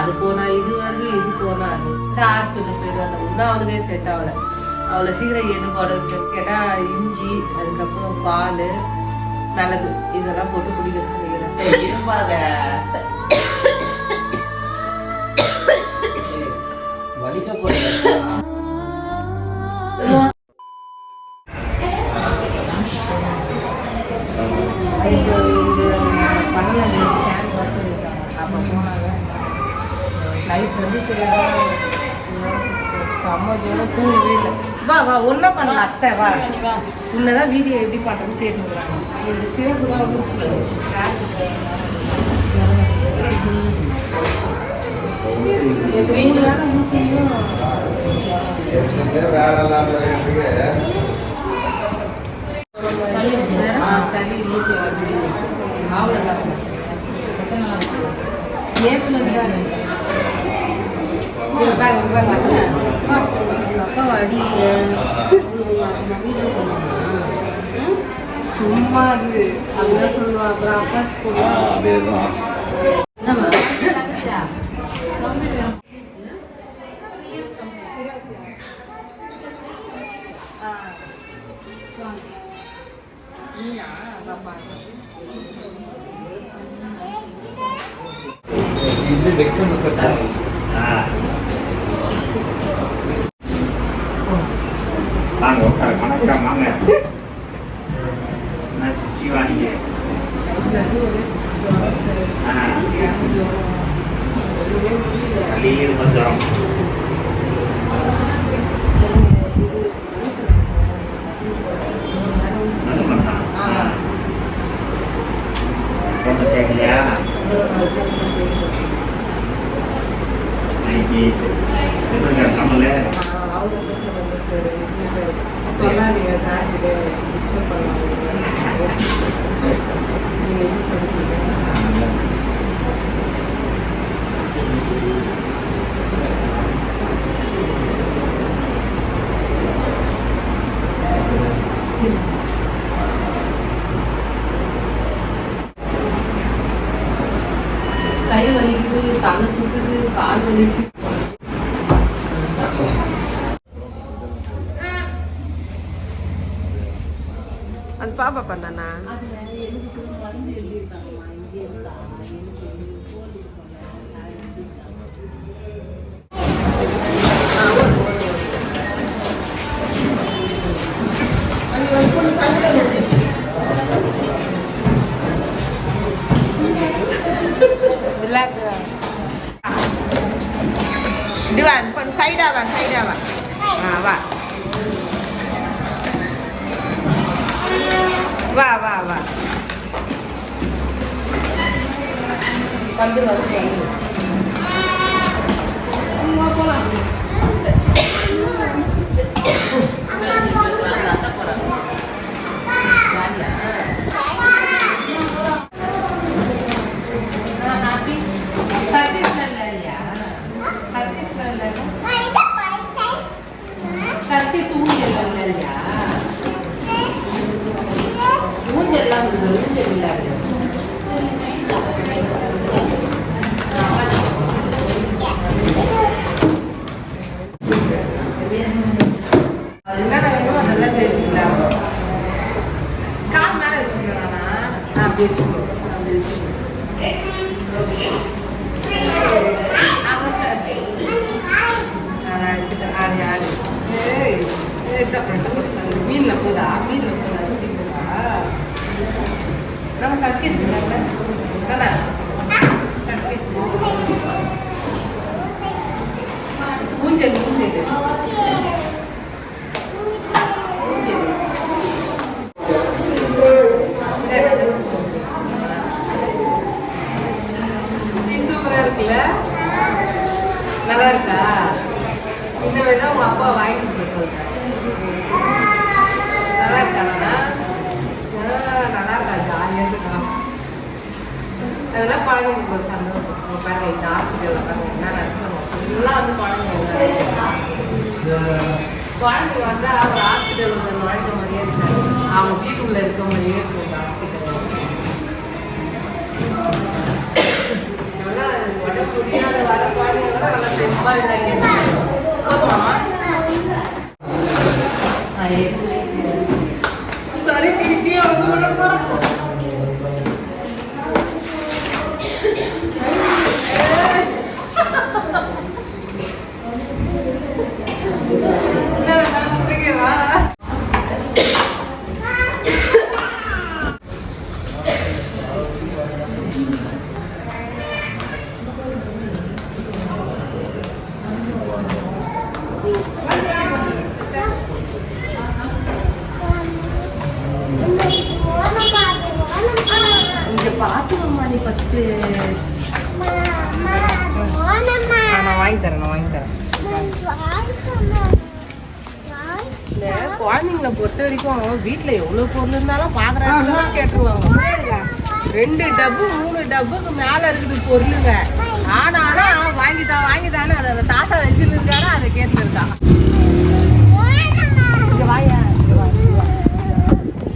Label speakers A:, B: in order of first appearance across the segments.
A: அது போனா இது வந்து இது போனா அது. இந்த ஹாஸ்பிட்டல் போயிட்டு வந்த இன்னும் அவனுக்கே செட் ஆகல. அவ்வளோ சீக்கிரம் உடம்பு செட் கேட்டால் இஞ்சி அதுக்கப்புறம் பால் மிளகு இதெல்லாம் போட்டு குடிக்க சொல்லிக்கிறேன்.
B: வலிக்க
A: செம்ம தூங்கவே இல்லை. வா வா ஒன்றும் பண்ணல அத்தை வா. உன்னதான் வீடியோ எப்படி பண்ணுறதுன்னு பேசுகிறாங்க இந்த சிறப்பு தான் வந்து ரெண்டு அவ்வளோதான் நேற்றுல இருந்து அப்பா அடி சும்மா அது சொல்லுவா அப்புறம் அப்பா
B: இது
A: Ano pa ba pa na na? வலிக்குது
C: அந்த பாப்பா பண்ணானா இப்படி வா கொஞ்சம் சைடா வா சைடா வா ஆ வா வா வா வா
A: வந்து வந்து சர்தீஸ் ஊஞ்சல் இல்லையா ஊஞ்சல்லாம் இருக்குது ஊஞ்சல் விளையாடு அது என்னென்ன வேணுமோ அதெல்லாம் சேர்த்துக்கலாம் கால் மேலே வச்சுக்கிறேன் நான் அப்படி வச்சுக்கோ அப்படி வச்சுக்கோ ஆடி ஆடி ஏய் மீனில் போதா மீனில் போதா வச்சுக்கிங்களா நம்ம சர்க்கேஸ் தானே சர்க்கேஸ் ஊஞ்சல் ஊஞ்சல் ஊஞ்சல் சூப்பராக இருக்குல்ல நல்லா இருக்கா இந்த மாதிரி தான் உங்கள் அப்பா வாங்கிட்டு போயிருக்காங்க நல்லா இருக்கானா நல்லா இருக்கா ஜாலியாக இருக்கலாம் அதெல்லாம் குழந்தைங்களுக்கு ஒரு சந்தோஷம் உங்க பாருங்க இந்த ஹாஸ்பிட்டலில் பாருங்க என்ன நடக்கணும் ஃபுல்லாக வந்து குழந்தைங்க குழந்தைங்க வந்தால் ஒரு ஹாஸ்பிட்டல் உள்ள நுழைஞ்ச மாதிரியே இருக்காது அவங்க வீட்டுக்குள்ளே இருக்க மாதிரியே சரி இந்த ஹாஸ்பிட்டல் வீட்டில் எவ்வளோ பொருள் இருந்தாலும் பார்க்குறாங்க கேட்டுருவாங்க. ரெண்டு டப்பு மூணு டப்புக்கு மேலே இருக்குது பொருளுங்க. ஆனாலும் வாங்கிதான் வாங்கிதானே அதை அந்த தாத்தா வச்சுருக்காரு அதை கேட்டுருக்கா இங்க வாயா இங்க வா, இங்க வா.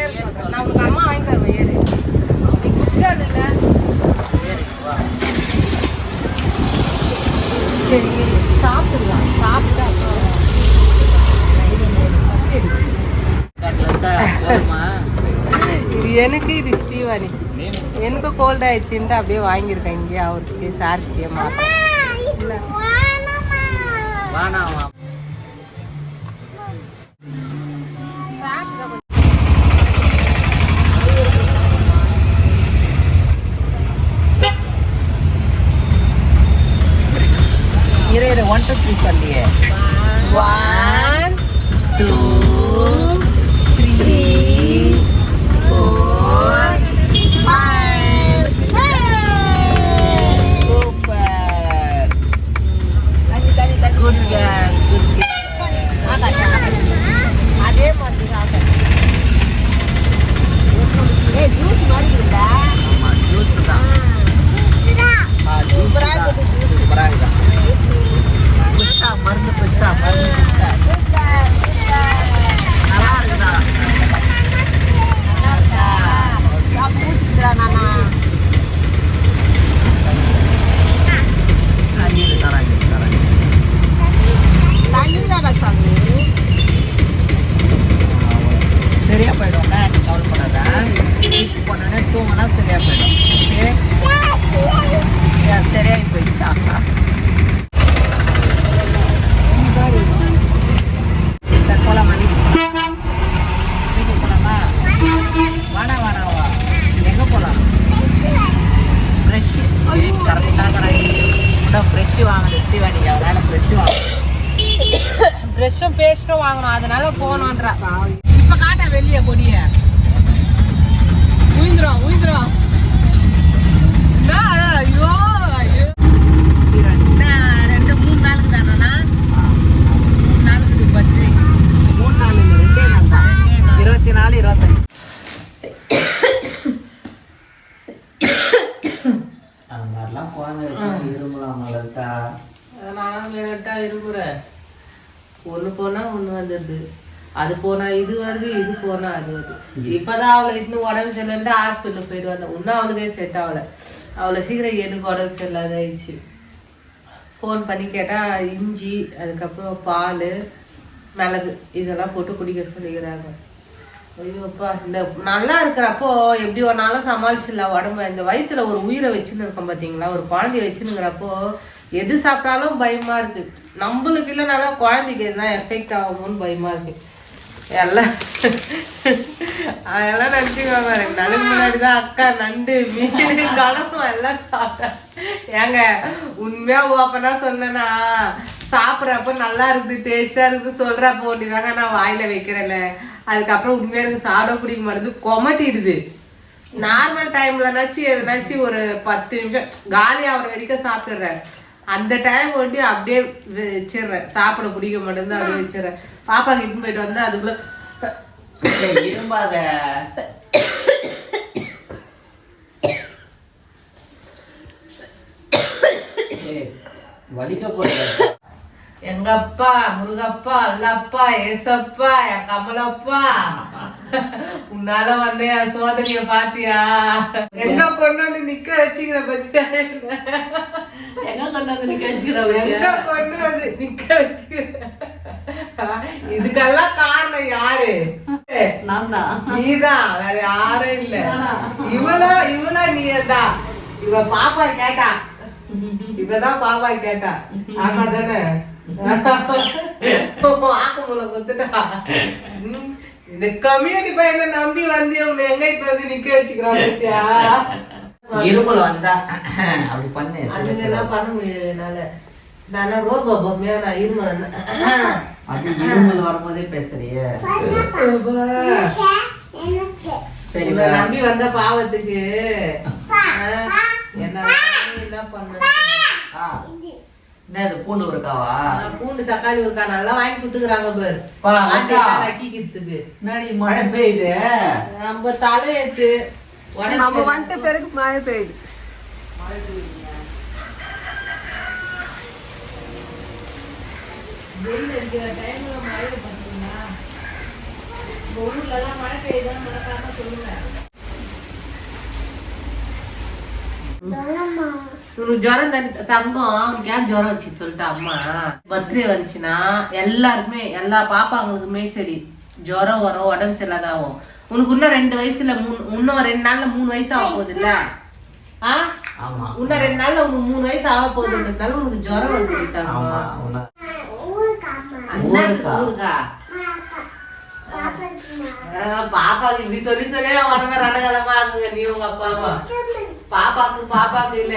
A: ஏறு. நான் உனக்கு அம்மா வாங்கி தருவேன் ஏறு. குடிக்காது இல்ல. சரி சாப்பிடலாம். சாப்பிட்டு அப்புறம். சரி. இது எனக்கு இது ஸ்ரீவாணி. எனக்கு கோல்ட் ஆயிடுச்சுன்ட்டு அப்படியே வாங்கியிருக்கேன் இங்கே அவருக்கு சார்கிட்டே மாட்டேன்
B: இரு இரு ஒன் டூ த்ரீ சொல்லியே.
A: ஒன்
B: டூ வாங்கணும் ஸ்ரீவாணிக்கு அதனால ஃப்ரெஷ்ஷு வாங்கணும்
A: ப்ரெஷ்ஷும் பேஸ்ட்டும் வாங்கணும். அதனால போகணுன்றா இப்ப காட்ட வெளியே பொடிய. உயிந்துரும் உயிந்துரும். ஐயோ ரெண்டு மூணு நாளுக்கு தானா மூணு நாளுக்கு பர்த்டே
B: மூணு நாள் ரெண்டே தான். இருபத்தி நாலு இருபத்தஞ்சு மாதிரிலாம் குழந்தை இருக்கும் இருமலாம் வளர்த்தா
A: நான் லேட்டா இருக்கிறேன் ஒண்ணு போனா ஒண்ணு வந்துடுது அது போனா இது வருது இது போனா அது வருது. இப்பதான் அவளை இன்னும் உடம்பு சரியில்லைன்ட்டு ஹாஸ்பிட்டலுக்கு போயிட்டு வந்தேன். இன்னும் அவளுக்கே செட் ஆகல. அவளை சீக்கிரம் எனக்கு உடம்பு சரியில்லாத ஆயிடுச்சு. ஃபோன் பண்ணி கேட்டா இஞ்சி அதுக்கப்புறம் பால் மிளகு இதெல்லாம் போட்டு குடிக்க சொல்லிக்கிறாங்க. ஐயோப்பா இந்த நல்லா இருக்கிறப்போ எப்படி நாளும் சமாளிச்சிடலாம் உடம்ப. இந்த வயித்துல ஒரு உயிரை வச்சுன்னு இருக்கோம் பார்த்தீங்களா ஒரு குழந்தைய வச்சுன்னுங்கிறப்போ எது சாப்பிட்டாலும் பயமா இருக்கு. நம்மளுக்கு இல்லைனாலும் குழந்தைக்கு எதுனா எஃபெக்ட் ஆகுமோன்னு பயமா இருக்கு. எல்லாம் அதெல்லாம் நினச்சிக்கோங்க எனக்கு நடுக்கு முன்னாடி தான் அக்கா நண்டு மீன் கலப்பம் எல்லாம் சாப்பிட்டேன் ஏங்க உண்மையா ஓப்பனாக சொன்னேன்னா சாப்பிட்றப்ப நல்லா இருக்குது டேஸ்டா இருக்குது சொல்றப்ப ஒண்டிதாங்க நான் வாயில் வைக்கிறேன்ல அதுக்கப்புறம் உண்மையா எனக்கு சாப்பிட பிடிக்க மாட்டேது கொமட்டிடுது நார்மல் டைம்லனாச்சும் எதுனாச்சும் ஒரு பத்து நிமிஷம் காலி ஆகிற வரைக்கும் சாப்பிட்றேன் அந்த டைம் ஒண்டி அப்படியே வச்சிடுறேன். சாப்பிட பிடிக்க மாட்டேங்குது அப்படியே வச்சிடுறேன். பாப்பா கிட்ட போயிட்டு வந்து அதுக்குள்ள
B: இரும்பாத. வலிக்க போறது
A: எங்க அப்பா முருகப்பா அல்லப்பா ஏசப்பா என் கமலப்பா. உன்னால வந்த என் சோதனைய பாத்தியா? எங்க கொண்டு வந்து நிக்க வச்சுக்கிற பத்தியா
B: எங்க கொண்டு வந்து நிக்க வச்சுக்கிறவங்க
A: எங்க கொண்டு வந்து நிக்க வச்சுக்கிற இதுக்கெல்லாம் காரணம் யாரு?
B: நான் தான்
A: நீதான் வேற யாரும் இல்ல. இவளோ இவளோ நீதான் இவ பாப்பா கேட்டா. இவதான் பாப்பா கேட்டா. ஆமா தானே? ஆக்கமுல குத்துட்டா. இந்த கம்யூனிட்டி பையனை நம்பி வந்து எங்க இப்ப வந்து நிக்க வச்சுக்கிறான்
B: இருமல் வந்தா அப்படி பண்ணு.
A: அதுங்கெல்லாம் பண்ண முடியாது என்னால. நான் ரோபோ பொம்மையா நான் இருமல்
B: அது இருமல் வரும்போதே பேசுறியே. சரி
A: நம்பி வந்த பாவத்துக்கு என்ன என்ன பண்ண
B: ஆ. என்னது பூண்டு இருக்காவா
A: பூண்டு தக்காளி இருக்கா நல்லா வாங்கி குத்துக்கிறாங்க பாரு.
B: அக்கா.
A: நக்கிக்கிறதுக்கு
B: முன்னாடி மழை பெய்யுது?
A: நம்ம தலையெழுத்து
C: நம்ம வந்துட்டு பிறகு மழை பெய்யுது.
A: வெயில் அடிக்கிற டைம்ல மழை மழை சொல்லுங்க. உனக்கு ஜுரம் தங்கம் ஏன் ஜுரம் வச்சு சொல்லிட்டா அம்மா. பர்த்டே வந்துச்சுன்னா எல்லாருக்குமே எல்லா பாப்பாங்களுக்குமே சரி ஜுரம் வரும் உடம்பு சரியில்லாத ஆகும் உனக்கு இன்னும் ரெண்டு வயசுல மூணு இன்னும் ரெண்டு நாள்ல மூணு வயசு ஆக போகுது இல்ல ஆ?
B: ஆமா.
A: இன்னும் ரெண்டு நாள்ல உனக்கு மூணு வயசு ஆக போகுதுன்றதுனால உனக்கு ஜுரம்
B: ஆமா
A: வந்துட்டாங்க பாப்பாக்கு இப்படி சொல்லி சொல்லி உடனே ரணகலமா ஆகுங்க நீ உங்க அப்பா அம்மா பாப்பாக்கு பாப்பாக்கு இல்ல.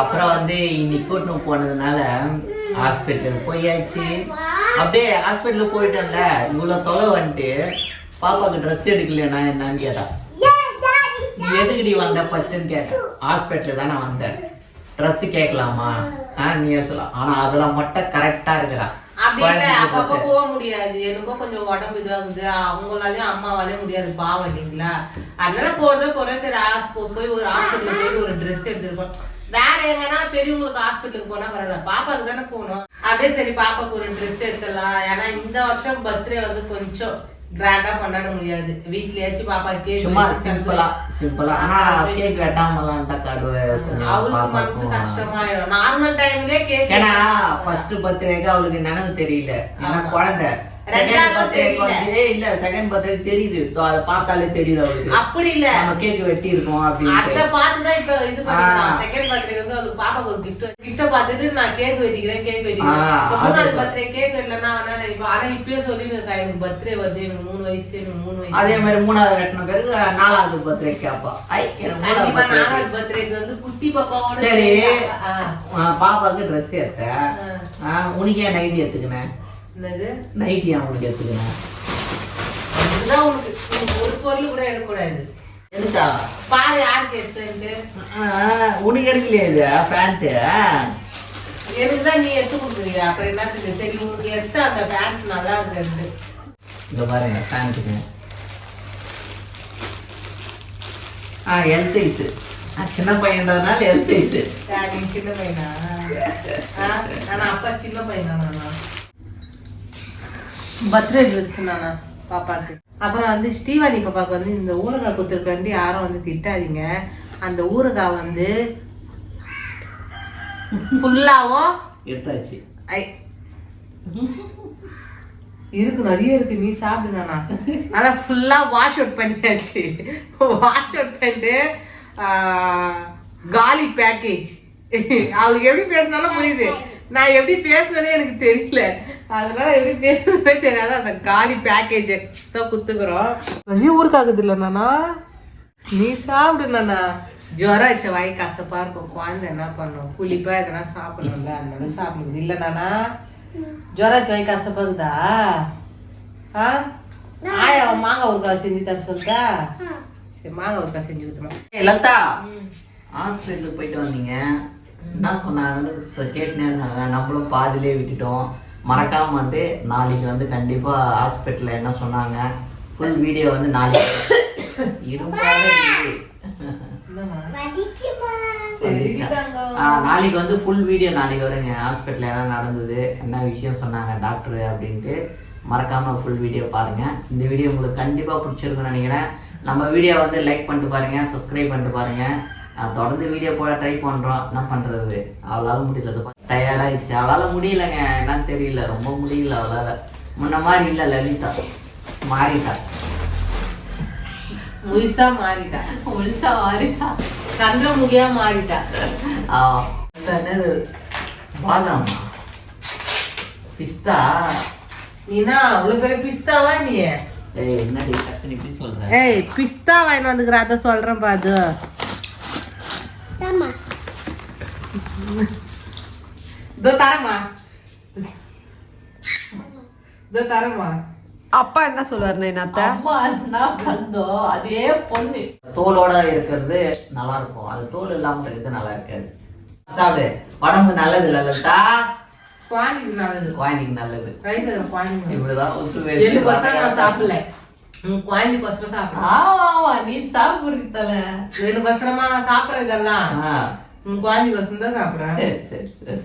A: அப்புறம்
B: வந்து இன்னைக்கு கூட்டின்னு போனதுனால ஹாஸ்பிட்டல் போயாச்சு. அப்படியே ஹாஸ்பிட்டல் போயிட்டேன்ல. இவ்வளவு தொலை வந்துட்டு பாப்பாக்கு ட்ரெஸ் எடுக்கலையா என்னன்னு கேட்டா நீ எதுக்குடி வந்த ஃபர்ஸ்ட்னு கேட்டேன். ஹாஸ்பிட்டல் தான் நான் வந்தேன். ட்ரெஸ் கேட்கலாமா? ஆ நீ சொல்லலாம் ஆனா அதெல்லாம் மட்டும் கரெக்டா இருக்கிறா
A: அப்படி இல்ல.
B: குழந்தைக்கு
A: அப்பப்ப போக முடியாது. எனக்கும் கொஞ்சம் உடம்பு இதாகுது. அவங்களாலயும் அம்மாவாலயும் முடியாது. பாவம் இல்லைங்களா? அதனால போறதே சரி. ஹாஸ்பிட்டல் போய் ஒரு ஹாஸ்பிட்டல் போயிட்டு ஒரு ட்ரெஸ் எடுத்துருப்போம். வேற எங்கன்னா பெரியவங்களுக்கு ஹாஸ்பிட்டலுக்கு போனா பரவாயில்ல. பாப்பாக்கு தானே போகணும். அப்படியே சரி பாப்பாக்கு ஒரு ட்ரெஸ் எடுத்துடலாம். ஏன்னா இந்த வருஷம் பர்த்டே வந்து கொஞ்சம் கிராண்டா கொண்டாட முடியாது. வீட்லயாச்சும் பாப்பா கேக்
B: சும்மா சிம்பிளா சிம்பிளா ஆனா கேக் கருவை கொஞ்சம்
A: அவளுக்கு மனசு கஷ்டமாயிடும். நார்மல் டைம்லயே கேக்
B: ஏன்னா ஃபர்ஸ்ட் பர்த்டேக்கு அவளுக்கு நினைவு தெரியல. ஏன்னா குழந்தை. இல்ல செகண்ட் பர்த்டே தெரியுது. அதை பார்த்தாலே தெரியுது
A: அப்படி இல்ல.
B: நம்ம கேக் வெட்டி இருக்கோம்
A: அத பார்த்துதான் இப்ப இது. செகண்ட் பர்த்டே வந்து அவளுக்கு பாப்பாக்கு ஒரு கிஃப்ட் கிஃப்ட பார்த்துட்டு நான் கேக் வெட்டிக்கிறேன் கேக் வெட்டிக்கிறேன். மூணாவது பர்த்டே கேக் வெட்டலன்னா அவனா நினைப்பா ஆனா இப்பயே சொல்லி இருக்கா எனக்கு பர்த்டே வருது எனக்கு மூணு வயசு எனக்கு மூணு வயசு.
B: அதே மாதிரி மூணாவது வெட்டின பிறகு நாலாவது பர்த்டே கேப்பா ஐ எனக்கு மூணாவது.
A: நாலாவது பர்த்டேக்கு வந்து குட்டி பாப்பாவோட
B: சரி. பாப்பாக்கு ட்ரெஸ் எடுத்த
A: ஆ.
B: ஆ, உனக்கு ஏன் நைட்டி எடுத்துக்கினேன்?
A: என்னது?
B: நைட்டி ஏன் உனக்கு எடுத்துக்கினேன்
A: அதுதான் உனக்கு. ஒரு பொருள் கூட எடுக்கக்கூடாது.
B: எடுத்தா
A: பாரு யாருக்கு எடுத்துட்டு
B: உனக்கு எடுக்கலையே இது? பேண்ட்டு
A: எனக்கு தான் நீ எடுத்து கொடுக்குறியா? அப்புறம் என்னத்துக்கு சரி உனக்கு எடுத்த அந்த பேண்ட் நல்லா இருக்கு
B: இங்க பாருங்க பேண்ட்டுக்கு ஆ எல் சைஸ் சின்ன பையன்றதுனால எல் சைஸ்
A: சின்ன பையனா? ஆ? நானா அப்பா சின்ன பையனா நானா? பர்த்டே ட்ரெஸ் நானா பாப்பாக்கு. அப்புறம் வந்து ஸ்ரீவாணி பாப்பாக்கு வந்து இந்த ஊறுகாய் குத்துருக்காண்டி யாரும் வந்து திட்டாதீங்க. அந்த ஊறுகாய் வந்து ஃபுல்லாவும்
B: எடுத்தாச்சு.
A: ஐ. இருக்கு நிறைய இருக்கு. நீ சாப்பிடு நானா. ஆனா ஃபுல்லா வாஷ் அவுட் பண்ணியாச்சு. வாஷ் அவுட் பண்ணிட்டு காலி பேக்கேஜ் அவளுக்கு எப்படி பேசினாலும் புரியுது. நான் எப்படி பேசினே எனக்கு தெரியல. அதனால எப்படி பேசுனே தெரியாத. அந்த காலி பேக்கேஜ் தான் குத்துக்கிறோம். நிறைய ஊருக்காகுது இல்லை நானா? நீ சாப்பிடு நானா? ஜுரம் வச்ச வாய் கசப்பா இருக்கும். குழந்தை என்ன பண்ணும்? புளிப்பா எதனா சாப்பிடணும்ல. அதனால சாப்பிடுது இல்ல நானா? ஜுரம் வச்ச வாய் கசப்பாகுதா ஆ? ஆயா மாங்காய் ஊறுகாய் செஞ்சு தர சொல்லிட்டா? சரி மாங்காய் ஊறுகாய் செஞ்சு கொடுத்துமா
B: ஏய், லதா. ஹாஸ்பிட்டலுக்கு போயிட்டு வந்தீங்க. என்ன சொன்னாங்கன்னு சொ- கேட்டுனே இருந்தாங்க நம்மளும் பாதியிலே விட்டுட்டோம். மறக்காம வந்து நாளைக்கு வந்து கண்டிப்பா ஹாஸ்பிட்டல்ல என்ன சொன்னாங்க? ஃபுல் வீடியோ வந்து நாளைக்கு. நாளைக்கு வந்து ஃபுல் வீடியோ நாளைக்கு வருங்க. ஹாஸ்பிட்டல் என்ன நடந்தது? என்ன விஷயம் சொன்னாங்க டாக்டர் அப்படின்ட்டு மறக்காம ஃபுல் வீடியோ பாருங்க. இந்த வீடியோ உங்களுக்கு கண்டிப்பா பிடிச்சிருக்கும்னு நினைக்கிறேன். நம்ம வீடியோ வந்து லைக் பண்ணிட்டு பாருங்க சப்ஸ்கிரைப் பண்ணிட்டு பாருங்க. ஆ, தொடர்ந்து வீடியோ போட ட்ரை பண்றோம். என்ன பண்றது? அவளால முடியல. டயர்டாயிடுச்சு அவளால முடியலங்க. என்னன்னு தெரியல. ரொம்ப முடியல அவளால. முன்ன மாதிரி இல்ல லலிதா. மாறிட்டா.
A: முழுசா மாறிட்டா.
B: முழுசா மாறிட்டா.
A: சந்திரமுகியா மாறிட்டா.
B: பாதாமா. பிஸ்தா.
A: நீனா அவ்வளவு பெரிய பிஸ்தாவா நீ?
B: ஏய் என்னடி கஷ்டம் இப்படி சொல்ற?
A: ஏய் பிஸ்தா வாங்கி வந்துக்கிற அதை சொல்றேன் பாது. இதோ தரமா இதோ தரமா
C: அப்பா என்ன சொல்லுவார் நைனாத்த?
B: அம்மா என்ன கந்தோ அதே பொண்ணு. தோலோட இருக்கிறது நல்லா இருக்கும் அது தோல் இல்லாம இருக்கிறது நல்லா இருக்காது சாப்பிடு. உடம்பு நல்லது லலிதா?
A: குவாலிட்டி நல்லது.
B: குழந்தைக்கு நல்லது.
A: குவாலிட்டி
B: இப்படிதான்
A: சாப்பிடல. குழந்தைக்கோசரம் சாப்பிடலாம்
B: ஆமா ஆமா நீ சாப்பிடுறது தலை
A: எனக்கோசரமா நான் சாப்பிட்றதெல்லாம். குழந்தைக்கோசரம் தான் சாப்பிட்றேன்.
B: சரி சரி.